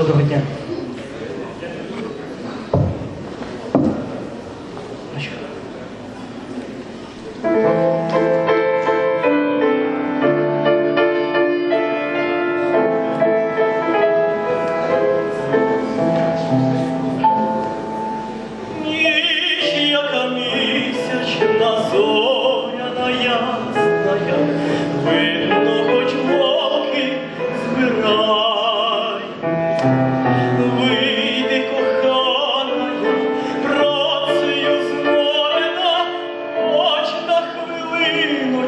Доброго дня. Ніч'яка місячна зоря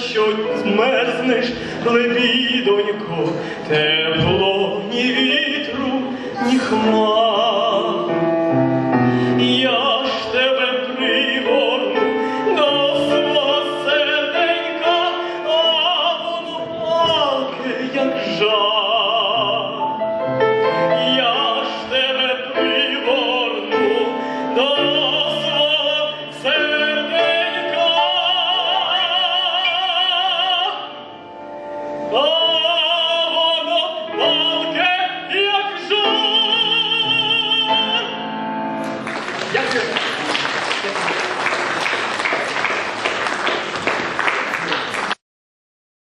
що змерзнеш, лебідонько, тепло ні вітру, ні хмар. Я ж тебе пригорну до свого серденька, а воно плаке, як жар.